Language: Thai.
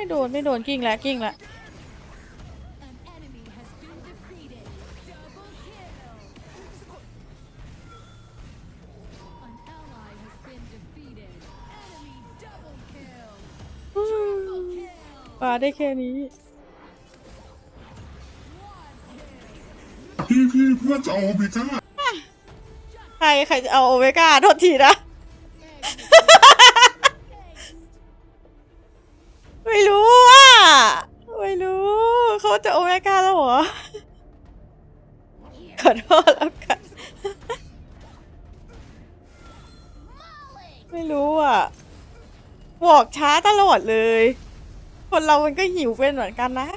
ไม่โดนไม่โดนกิ้งแล้วกิ้งแล้ว An enemy has been defeated. Double kill. An ally has been defeated. Enemy double kill. Triple kill. ปาได้แค่นี้พี่พี่เพื่อนจะเอาโอเมก้าใครใครจะเอาโอเมก้าโทษทีนะ เขาจะโอเมก้าแล้วเหรอ ขอโทษแล้วกัน ไม่รู้อะ บอกช้าตลอดเลย คนเรามันก็หิวเป็นเหมือนกันนะ